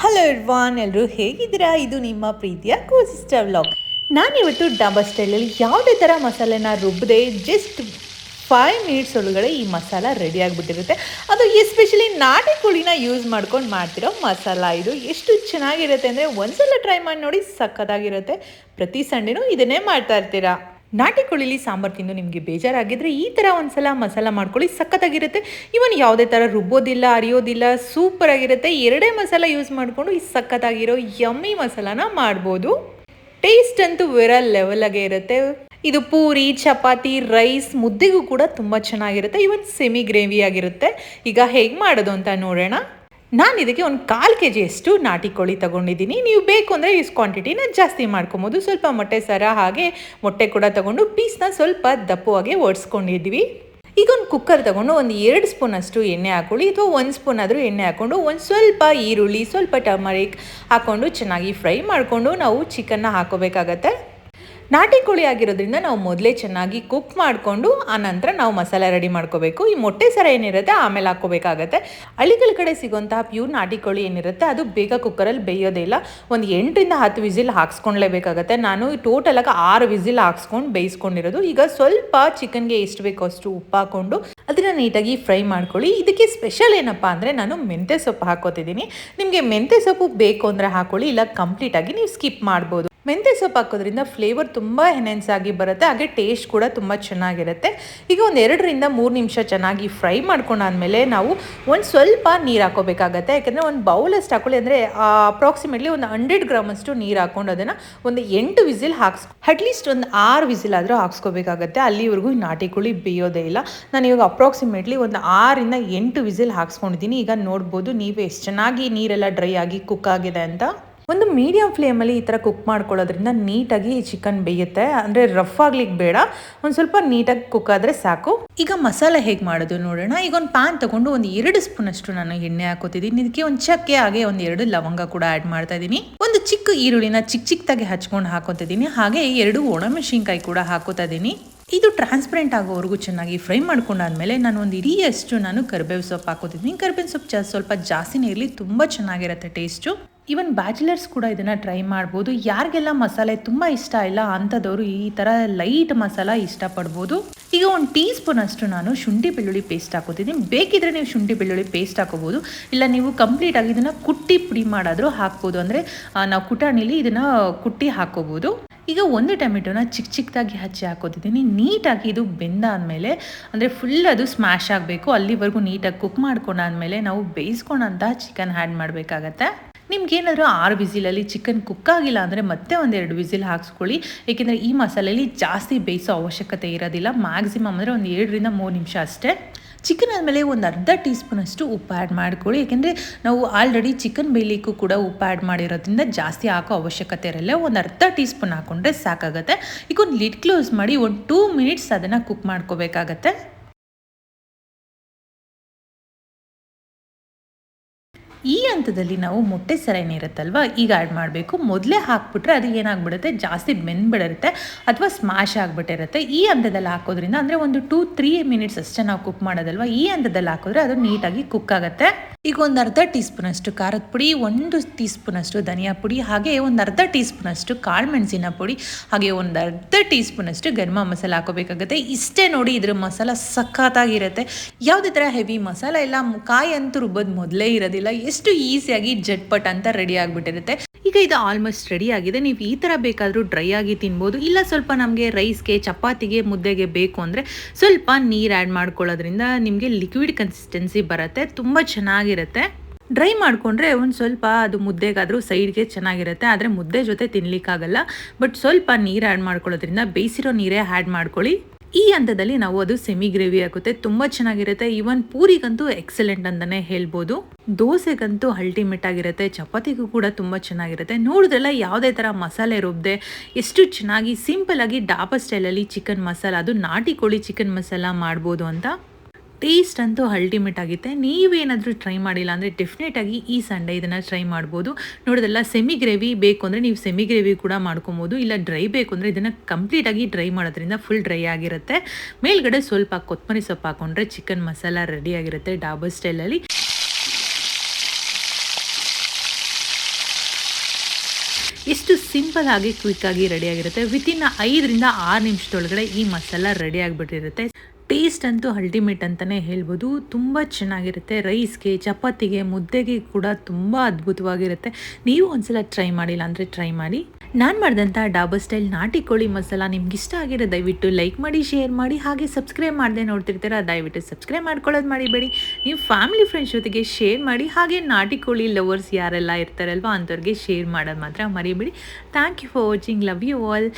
Hello ಇರ್ವಾನ್ ಎಲ್ಲರೂ ಹೇಗಿದ್ದೀರಾ? ಇದು ನಿಮ್ಮ ಪ್ರೀತಿಯ ಕೋಸಿಸ್ಟರ್ ವ್ಲಾಗ್ ನಾನಿವತ್ತು ಡಾಬಾ ಸ್ಟೈಲಲ್ಲಿ ಯಾವುದೇ ಥರ ಮಸಾಲೆನ ರುಬ್ಬದೆ ಜಸ್ಟ್ ಫೈವ್ ಮಿನಿಟ್ಸ್ ಒಳಗಡೆ ಈ ಮಸಾಲ ರೆಡಿ ಆಗಿಬಿಟ್ಟಿರುತ್ತೆ. ಅದು ಎಸ್ಪೆಷಲಿ ನಾಟಿ ಕೋಳಿನ ಯೂಸ್ ಮಾಡ್ಕೊಂಡು ಮಾಡ್ತಿರೋ ಮಸಾಲ. ಇದು ಎಷ್ಟು ಚೆನ್ನಾಗಿರುತ್ತೆ ಅಂದರೆ ಒಂದ್ಸಲ ಟ್ರೈ ಮಾಡಿ ನೋಡಿ ಸಖತ್ತಾಗಿರುತ್ತೆ. ಪ್ರತಿ ಸಂಡೇನೂ ಇದನ್ನೇ ಮಾಡ್ತಾ ಇರ್ತೀರಾ? ನಾಟಿ ಕೋಳಿಲಿ ಸಾಂಬಾರು ತಿಂದು ನಿಮಗೆ ಬೇಜಾರಾಗಿದ್ದರೆ ಈ ಥರ ಒಂದ್ಸಲ ಮಸಾಲ ಮಾಡ್ಕೊಳ್ಳಿ, ಸಖತ್ತಾಗಿರುತ್ತೆ. ಇವನ್ ಯಾವುದೇ ಥರ ರುಬ್ಬೋದಿಲ್ಲ, ಅರಿಯೋದಿಲ್ಲ ಸೂಪರ್ ಆಗಿರುತ್ತೆ, ಎರಡೇ ಮಸಾಲ ಯೂಸ್ ಮಾಡಿಕೊಂಡು ಈ ಸಖತ್ತಾಗಿರೋ ಯಮ್ಮಿ ಮಸಾಲಾನ ಮಾಡ್ಬೋದು. ಟೇಸ್ಟ್ ಅಂತೂ ವೆರಲ್ ಲೆವೆಲಾಗೆ ಇರುತ್ತೆ. ಇದು ಪೂರಿ, ಚಪಾತಿ ರೈಸ್ ಮುದ್ದೆಗೂ ಕೂಡ ತುಂಬ ಚೆನ್ನಾಗಿರುತ್ತೆ. ಇವನ್ ಸೆಮಿ ಗ್ರೇವಿ ಆಗಿರುತ್ತೆ. ಈಗ ಹೇಗೆ ಮಾಡೋದು ಅಂತ ನೋಡೋಣ. ನಾನು ಇದಕ್ಕೆ ಒಂದು ಕಾಲು ಕೆ ಜಿಯಷ್ಟು ನಾಟಿ ಕೋಳಿ ತಗೊಂಡಿದ್ದೀನಿ. ನೀವು ಬೇಕು ಅಂದರೆ ಇಷ್ಟು ಕ್ವಾಂಟಿಟಿನ ಜಾಸ್ತಿ ಮಾಡ್ಕೊಬೋದು. ಸ್ವಲ್ಪ ಮೊಟ್ಟೆ ಸರ ಹಾಗೆ ಮೊಟ್ಟೆ ಕೂಡ ತೊಗೊಂಡು ಪೀಸ್ನ ಸ್ವಲ್ಪ ದಪ್ಪವಾಗಿ ಓಡಿಸ್ಕೊಂಡಿದ್ವಿ ಈಗ ಒಂದು ಕುಕ್ಕರ್ ತಗೊಂಡು ಒಂದು ಎರಡು ಸ್ಪೂನ್ ಅಷ್ಟು ಎಣ್ಣೆ ಹಾಕೊಳ್ಳಿ ಅಥವಾ ಒಂದು ಸ್ಪೂನ್ ಆದರೂ ಎಣ್ಣೆ ಹಾಕ್ಕೊಂಡು ಒಂದು ಸ್ವಲ್ಪ ಈರುಳ್ಳಿ, ಸ್ವಲ್ಪ ಟರ್ಮರಿಕ್ ಹಾಕ್ಕೊಂಡು ಚೆನ್ನಾಗಿ ಫ್ರೈ ಮಾಡಿಕೊಂಡು ನಾವು ಚಿಕನ್ನ ಹಾಕೋಬೇಕಾಗತ್ತೆ. ನಾಟಿ ಕೋಳಿ ಆಗಿರೋದ್ರಿಂದ ನಾವು ಮೊದಲೇ ಚೆನ್ನಾಗಿ ಕುಕ್ ಮಾಡಿಕೊಂಡು ಆನಂತರ ನಂತರ ನಾವು ಮಸಾಲೆ ರೆಡಿ ಮಾಡ್ಕೋಬೇಕು. ಈ ಮೊಟ್ಟೆ ಸರ ಏನಿರುತ್ತೆ, ಆಮೇಲೆ ಹಾಕೋಬೇಕಾಗತ್ತೆ ಹಳ್ಳಿಗಳ ಕಡೆ ಸಿಗುವಂತಹ ಪ್ಯೂರ್ ನಾಟಿ ಕೋಳಿ ಏನಿರುತ್ತೆ, ಅದು ಬೇಗ ಕುಕ್ಕರಲ್ಲಿ ಬೇಯೋದೇ ಇಲ್ಲ. ಒಂದು ಎಂಟರಿಂದ ಹತ್ತು ವಿಸಿಲ್ ಹಾಕ್ಸ್ಕೊಳ್ಳೇಬೇಕಾಗತ್ತೆ ನಾನು ಟೋಟಲಾಗಿ ಆರು ವಿಸಿಲ್ ಹಾಕ್ಸ್ಕೊಂಡು ಬೇಯಿಸ್ಕೊಂಡಿರೋದು. ಈಗ ಸ್ವಲ್ಪ ಚಿಕನ್ಗೆ ಎಷ್ಟು ಬೇಕೋ ಅಷ್ಟು ಉಪ್ಪು ಹಾಕ್ಕೊಂಡು ಅದನ್ನು ನೀಟಾಗಿ ಫ್ರೈ ಮಾಡ್ಕೊಳ್ಳಿ. ಇದಕ್ಕೆ ಸ್ಪೆಷಲ್ ಏನಪ್ಪ ಅಂದರೆ, ನಾನು ಮೆಂತ್ಯ ಸೊಪ್ಪು ಹಾಕೋತಿದ್ದೀನಿ ನಿಮಗೆ ಮೆಂತ್ಯ ಸೊಪ್ಪು ಬೇಕು ಅಂದರೆ ಹಾಕೊಳ್ಳಿ ಇಲ್ಲ ಕಂಪ್ಲೀಟಾಗಿ ನೀವು ಸ್ಕಿಪ್ ಮಾಡ್ಬೋದು. ಮೆಂತ್ಯ ಸೊಪ್ಪು ಹಾಕೋದ್ರಿಂದ ಫ್ಲೇವರ್ ತುಂಬ ಎನೆನ್ಸ್ ಆಗಿ ಬರುತ್ತೆ. ಹಾಗೆ ಟೇಸ್ಟ್ ಕೂಡ ತುಂಬ ಚೆನ್ನಾಗಿರುತ್ತೆ. ಈಗ ಒಂದು ಎರಡರಿಂದ ಮೂರು ನಿಮಿಷ ಚೆನ್ನಾಗಿ ಫ್ರೈ ಮಾಡ್ಕೊಂಡಾದ್ಮೇಲೆ ನಾವು ಒಂದು ಸ್ವಲ್ಪ ನೀರು ಹಾಕೋಬೇಕಾಗತ್ತೆ. ಯಾಕೆಂದರೆ ಒಂದು ಬೌಲಷ್ಟು ಹಾಕೊಳ್ಳಿ ಅಂದರೆ ಅಪ್ರಾಕ್ಸಿಮೇಟ್ಲಿ ಒಂದು ಹಂಡ್ರೆಡ್ ಗ್ರಾಮಷ್ಟು ನೀರು ಹಾಕೊಂಡು ಅದನ್ನು ಒಂದು ಎಂಟು ವಿಸಿಲ್ ಹಾಕ್ಸ್ ಅಟ್ಲೀಸ್ಟ್ ಒಂದು ಆರು ವಿಸಿಲ್ ಆದರೂ ಹಾಕ್ಸ್ಕೋಬೇಕಾಗತ್ತೆ. ಅಲ್ಲಿವರೆಗೂ ನಾಟಿ ಕೋಳಿ ಬೇಯೋದೇ ಇಲ್ಲ. ನಾನು ಇವಾಗ ಅಪ್ರಾಕ್ಸಿಮೇಟ್ಲಿ ಒಂದು ಆರಿಂದ ಎಂಟು ವಿಸಿಲ್ ಹಾಕ್ಸ್ಕೊಂಡಿದ್ದೀನಿ. ಈಗ ನೋಡ್ಬೋದು ನೀವು ಎಷ್ಟು ಚೆನ್ನಾಗಿ ನೀರೆಲ್ಲ ಡ್ರೈ ಆಗಿ ಕುಕ್ ಆಗಿದೆ ಅಂತ. ಒಂದು ಮೀಡಿಯಂ ಫ್ಲೇಮಲ್ಲಿ ಈ ಥರ ಕುಕ್ ಮಾಡ್ಕೊಳ್ಳೋದ್ರಿಂದ ನೀಟಾಗಿ ಚಿಕನ್ ಬೇಯುತ್ತೆ. ಅಂದರೆ ರಫ್ ಆಗ್ಲಿಕ್ಕೆ ಬೇಡ. ಒಂದು ಸ್ವಲ್ಪ ನೀಟಾಗಿ ಕುಕ್ ಆದರೆ ಸಾಕು. ಈಗ ಮಸಾಲೆ ಹೇಗೆ ಮಾಡೋದು ನೋಡೋಣ. ಈಗ ಒಂದು ಪ್ಯಾನ್ ತಗೊಂಡು ಒಂದು ಎರಡು ಸ್ಪೂನ್ ಅಷ್ಟು ನಾನು ಎಣ್ಣೆ ಹಾಕೋತಿದ್ದೀನಿ. ಇದಕ್ಕೆ ಒಂದು ಚಕ್ಕೆ, ಹಾಗೆ ಒಂದು ಎರಡು ಲವಂಗ ಕೂಡ ಆ್ಯಡ್ ಮಾಡ್ತಾ ಇದ್ದೀನಿ. ಒಂದು ಚಿಕ್ಕ ಈರುಳ್ಳಿನ ಚಿಕ್ಕ ಚಿಕ್ಕದಾಗಿ ಹಚ್ಕೊಂಡು ಹಾಕೋತಿದ್ದೀನಿ. ಹಾಗೆ ಎರಡು ಒಣಮೆಣಸಿನ್ಕಾಯಿ ಕೂಡ ಹಾಕೋತಾ ಇದ್ದೀನಿ. ಇದು ಟ್ರಾನ್ಸ್ಪರೆಂಟ್ ಆಗೋವರೆಗೂ ಚೆನ್ನಾಗಿ ಫ್ರೈ ಮಾಡ್ಕೊಂಡಾದ್ಮೇಲೆ ನಾನು ಒಂದು ಇಡಿಯಷ್ಟು ನಾನು ಕರ್ಬೇವು ಸೊಪ್ಪು ಹಾಕೋತಿದ್ದೀನಿ. ಕರ್ಬೇವು ಸೊಪ್ಪು ಸ್ವಲ್ಪ ಜಾಸ್ತಿನೇ ಇರಲಿ, ತುಂಬ ಚೆನ್ನಾಗಿರುತ್ತೆ ಟೇಸ್ಟು ಈವನ್ ಬ್ಯಾಚುಲರ್ಸ್ ಕೂಡ ಇದನ್ನು ಟ್ರೈ ಮಾಡ್ಬೋದು. ಯಾರಿಗೆಲ್ಲ ಮಸಾಲೆ ತುಂಬ ಇಷ್ಟ ಇಲ್ಲ ಅಂಥದ್ದವರು ಈ ಥರ ಲೈಟ್ ಮಸಾಲ ಇಷ್ಟಪಡ್ಬೋದು. ಈಗ ಒಂದು ಟೀ ಸ್ಪೂನ್ ಅಷ್ಟು ನಾನು ಶುಂಠಿ ಬೆಳ್ಳುಳ್ಳಿ ಪೇಸ್ಟ್ ಹಾಕೋತೀನಿ ಬೇಕಿದ್ರೆ ನೀವು ಶುಂಠಿ ಬೆಳ್ಳುಳ್ಳಿ ಪೇಸ್ಟ್ ಹಾಕೋಬೋದು. ಇಲ್ಲ ನೀವು ಕಂಪ್ಲೀಟ್ ಆಗಿ ಇದನ್ನು ಕುಟ್ಟಿ ಪುಡಿ ಮಾಡಾದರೂ ಹಾಕ್ಬೋದು. ಅಂದರೆ ನಾವು ಕುಟಾಣಿಲಿ ಇದನ್ನು ಕುಟ್ಟಿ ಹಾಕೋಬೋದು. ಈಗ ಒಂದು ಟೊಮೆಟೊನ ಚಿಕ್ಕ ಚಿಕ್ಕದಾಗಿ ಹಚ್ಚಿ ಹಾಕೋತಿದ್ದೀನಿ. ನೀಟಾಗಿ ಇದು ಬೆಂದಾದಮೇಲೆ ಅಂದರೆ ಫುಲ್ ಅದು ಸ್ಮ್ಯಾಶ್ ಆಗಬೇಕು. ಅಲ್ಲಿವರೆಗೂ ನೀಟಾಗಿ ಕುಕ್ ಮಾಡ್ಕೊಂಡಾದ್ಮೇಲೆ ನಾವು ಬೇಯಿಸ್ಕೊಂಡಂತಹ ಚಿಕನ್ ಆ್ಯಡ್ ಮಾಡಬೇಕಾಗತ್ತೆ. ನಿಮ್ಗೇನಾದರೂ ಆರು ವಿಸಿಲಲ್ಲಿ ಚಿಕನ್ ಕುಕ್ ಆಗಿಲ್ಲ ಅಂದರೆ ಮತ್ತೆ ಒಂದೆರಡು ವಿಸಿಲ್ ಹಾಕ್ಸ್ಕೊಳ್ಳಿ. ಏಕೆಂದರೆ ಈ ಮಸಾಲೆಯಲ್ಲಿ ಜಾಸ್ತಿ ಬೇಯಿಸೋ ಅವಶ್ಯಕತೆ ಇರೋದಿಲ್ಲ. ಮ್ಯಾಕ್ಸಿಮಮ್ ಅಂದರೆ ಒಂದು ಎರಡರಿಂದ ಮೂರು ನಿಮಿಷ ಅಷ್ಟೇ. ಚಿಕನ್ ಆದಮೇಲೆ ಒಂದು ಅರ್ಧ ಟೀ ಸ್ಪೂನಷ್ಟು ಉಪ್ಪು ಆ್ಯಡ್ ಮಾಡ್ಕೊಳ್ಳಿ. ಏಕೆಂದರೆ ನಾವು ಆಲ್ರೆಡಿ ಚಿಕನ್ ಬೇಯಲಿಕ್ಕೂ ಕೂಡ ಉಪ್ಪು ಆ್ಯಡ್ ಮಾಡಿರೋದ್ರಿಂದ ಜಾಸ್ತಿ ಹಾಕೋ ಅವಶ್ಯಕತೆ ಇರಲ್ಲ. ಒಂದು ಅರ್ಧ ಟೀ ಸ್ಪೂನ್ ಹಾಕ್ಕೊಂಡ್ರೆ ಸಾಕಾಗುತ್ತೆ. ಈಗ ಒಂದು ಲಿಡ್ ಕ್ಲೋಸ್ ಮಾಡಿ ಒಂದು ಟೂ ಮಿನಿಟ್ಸ್ ಅದನ್ನು ಕುಕ್ ಮಾಡ್ಕೋಬೇಕಾಗತ್ತೆ. ಈ ಹಂತದಲ್ಲಿ ನಾವು ಮೊಟ್ಟೆ ಸರ ಏನಿರುತ್ತಲ್ವ ಈಗ ಆ್ಯಡ್ ಮಾಡಬೇಕು. ಮೊದಲೇ ಹಾಕ್ಬಿಟ್ರೆ ಅದು ಏನಾಗ್ಬಿಡುತ್ತೆ? ಜಾಸ್ತಿ ಬೆಂದ್ಬಿಡಿರುತ್ತೆ ಅಥವಾ ಸ್ಮ್ಯಾಶ್ ಆಗಿಬಿಟ್ಟಿರುತ್ತೆ. ಈ ಹಂತದಲ್ಲಿ ಹಾಕೋದ್ರಿಂದ ಅಂದರೆ ಒಂದು ಟೂ ತ್ರೀ ಮಿನಿಟ್ಸ್ ಅಷ್ಟೇ ನಾವು ಕುಕ್ ಮಾಡೋದಲ್ವ? ಈ ಹಂತದಲ್ಲಿ ಹಾಕಿದ್ರೆ ಅದು ನೀಟಾಗಿ ಕುಕ್ ಆಗುತ್ತೆ. ಈಗ ಒಂದು ಅರ್ಧ ಟೀ ಸ್ಪೂನಷ್ಟು ಖಾರದ ಪುಡಿ, ಒಂದು ಟೀ ಸ್ಪೂನಷ್ಟು ಧನಿಯಾ ಪುಡಿ, ಹಾಗೆ ಒಂದು ಅರ್ಧ ಟೀ ಸ್ಪೂನಷ್ಟು ಕಾಳು ಮೆಣಸಿನ ಪುಡಿ, ಹಾಗೆ ಒಂದು ಅರ್ಧ ಟೀ ಸ್ಪೂನಷ್ಟು ಗರ್ಮ ಮಸಾಲ ಹಾಕೋಬೇಕಾಗುತ್ತೆ. ಇಷ್ಟೇ ನೋಡಿ ಇದ್ರ ಮಸಾಲ ಸಖತ್ತಾಗಿರುತ್ತೆ. ಯಾವುದೇ ಥರ ಹೆವಿ ಮಸಾಲ ಇಲ್ಲ, ಕಾಯಿ ಅಂತೂ ರುಬ್ಬೋದು, ಮೊದಲೇ ಇರೋದಿಲ್ಲ. ಎಷ್ಟು ಈಸಿಯಾಗಿ ಜಟ್ಪಟ್ ಅಂತ ರೆಡಿ ಆಗಿಬಿಟ್ಟಿರುತ್ತೆ. ಈಗ ಇದು ಆಲ್ಮೋಸ್ಟ್ ರೆಡಿ ಆಗಿದೆ. ನೀವು ಈ ಥರ ಬೇಕಾದರೂ ಡ್ರೈ ಆಗಿ ತಿನ್ಬೋದು. ಇಲ್ಲ ಸ್ವಲ್ಪ ನಮಗೆ ರೈಸ್ಗೆ ಚಪಾತಿಗೆ, ಮುದ್ದೆಗೆ ಬೇಕು ಅಂದರೆ ಸ್ವಲ್ಪ ನೀರು ಆ್ಯಡ್ ಮಾಡ್ಕೊಳ್ಳೋದ್ರಿಂದ ನಿಮಗೆ ಲಿಕ್ವಿಡ್ ಕನ್ಸಿಸ್ಟೆನ್ಸಿ ಬರುತ್ತೆ. ತುಂಬ ಚೆನ್ನಾಗಿರುತ್ತೆ. ಡ್ರೈ ಮಾಡಿಕೊಂಡ್ರೆ ಒಂದು ಸ್ವಲ್ಪ ಅದು ಮುದ್ದೆಗಾದರೂ ಸೈಡ್ಗೆ ಚೆನ್ನಾಗಿರುತ್ತೆ. ಆದರೆ ಮುದ್ದೆ ಜೊತೆ ತಿನ್ನಲಿಕ್ಕಾಗಲ್ಲ ಬಟ್ ಸ್ವಲ್ಪ ನೀರು ಆ್ಯಡ್ ಮಾಡ್ಕೊಳ್ಳೋದ್ರಿಂದ ಬೇಯಿಸಿರೋ ನೀರೇ ಆ್ಯಡ್ ಮಾಡ್ಕೊಳ್ಳಿ. ಈ ಹಂತದಲ್ಲಿ ನಾವು ಅದು ಸೆಮಿ ಗ್ರೇವಿ ಆಗುತ್ತೆ ತುಂಬ ಚೆನ್ನಾಗಿರುತ್ತೆ. ಈವನ್ ಪೂರಿಗಂತೂ ಎಕ್ಸಲೆಂಟ್ ಅಂತಲೇ ಹೇಳ್ಬೋದು. ದೋಸೆಗಂತೂ ಅಲ್ಟಿಮೇಟ್ ಆಗಿರುತ್ತೆ. ಚಪಾತಿಗೂ ಕೂಡ ತುಂಬ ಚೆನ್ನಾಗಿರುತ್ತೆ. ನೋಡಿದ್ರೆಲ್ಲ ಯಾವುದೇ ಥರ ಮಸಾಲೆ ರುಬ್ಬದೆ ಎಷ್ಟು ಚೆನ್ನಾಗಿ ಸಿಂಪಲ್ ಆಗಿ ಡಾಬಾ ಸ್ಟೈಲಲ್ಲಿ ಚಿಕನ್ ಮಸಾಲ ಅದು ನಾಟಿ ಕೋಳಿ ಚಿಕನ್ ಮಸಾಲ ಮಾಡ್ಬೋದು ಅಂತ ಟೇಸ್ಟ್ ಅಂತೂ ಅಲ್ಟಿಮೇಟ್ ಆಗುತ್ತೆ. ನೀವೇನಾದರೂ ಟ್ರೈ ಮಾಡಿಲ್ಲ ಅಂದರೆ ಡೆಫಿನೆಟಾಗಿ ಈ ಸಂಡೇ ಇದನ್ನು ಟ್ರೈ ಮಾಡ್ಬೋದು. ನೋಡೋದಲ್ಲ ಸೆಮಿ ಗ್ರೇವಿ ಬೇಕು ಅಂದರೆ ನೀವು ಸೆಮಿ ಗ್ರೇವಿ ಕೂಡ ಮಾಡ್ಕೊಬೋದು. ಇಲ್ಲ ಡ್ರೈ ಬೇಕು ಅಂದರೆ ಇದನ್ನು ಕಂಪ್ಲೀಟಾಗಿ ಡ್ರೈ ಮಾಡೋದ್ರಿಂದ ಫುಲ್ ಡ್ರೈ ಆಗಿರುತ್ತೆ. ಮೇಲ್ಗಡೆ ಸ್ವಲ್ಪ ಕೊತ್ತಂಬರಿ ಸೊಪ್ಪು ಹಾಕೊಂಡ್ರೆ ಚಿಕನ್ ಮಸಾಲ ರೆಡಿ ಆಗಿರುತ್ತೆ ಡಾಬರ್ ಸ್ಟೈಲಲ್ಲಿ ಇಷ್ಟು ಸಿಂಪಲ್ ಆಗಿ ಕ್ವಿಕ್ ಆಗಿ ರೆಡಿ ಆಗಿರುತ್ತೆ. ವಿತಿನ್ ಐದರಿಂದ ಆರು ನಿಮಿಷದೊಳಗಡೆ ಈ ಮಸಾಲ ರೆಡಿ ಆಗಿಬಿಟ್ಟಿರುತ್ತೆ. ಟೇಸ್ಟ್ ಅಂತೂ ಅಲ್ಟಿಮೇಟ್ ಅಂತಲೇ ಹೇಳ್ಬೋದು. ತುಂಬ ಚೆನ್ನಾಗಿರುತ್ತೆ. ರೈಸ್ಗೆ ಚಪಾತಿಗೆ, ಮುದ್ದೆಗೆ ಕೂಡ ತುಂಬ ಅದ್ಭುತವಾಗಿರುತ್ತೆ. ನೀವು ಒಂದ್ಸಲ ಟ್ರೈ ಮಾಡಿಲ್ಲ ಅಂದರೆ ಟ್ರೈ ಮಾಡಿ. ನಾನು ಮಾಡಿದಂಥ ಡಾಬರ್ ಸ್ಟೈಲ್ ನಾಟಿ ಕೋಳಿ ಮಸಾಲ ನಿಮ್ಗೆ ಇಷ್ಟ ಆಗಿರೋ ದಯವಿಟ್ಟು ಲೈಕ್ ಮಾಡಿ ಶೇರ್ ಮಾಡಿ, ಹಾಗೆ ಸಬ್ಸ್ಕ್ರೈಬ್ ಮಾಡದೆ ನೋಡ್ತಿರ್ತೀರ, ದಯವಿಟ್ಟು ಸಬ್ಸ್ಕ್ರೈಬ್ ಮಾಡ್ಕೊಳ್ಳೋದು ಮಾಡಿಬೇಡಿ ನೀವು ಫ್ಯಾಮಿಲಿ ಫ್ರೆಂಡ್ಸ್ ಜೊತೆಗೆ ಶೇರ್ ಮಾಡಿ, ಹಾಗೆ ನಾಟಿ ಕೋಳಿ ಲವರ್ಸ್ ಯಾರೆಲ್ಲ ಇರ್ತಾರಲ್ವ, ಅಂಥವ್ರಿಗೆ ಶೇರ್ ಮಾಡೋದು ಮಾತ್ರ ಮರಿಬೇಡಿ. Thank you for watching love you all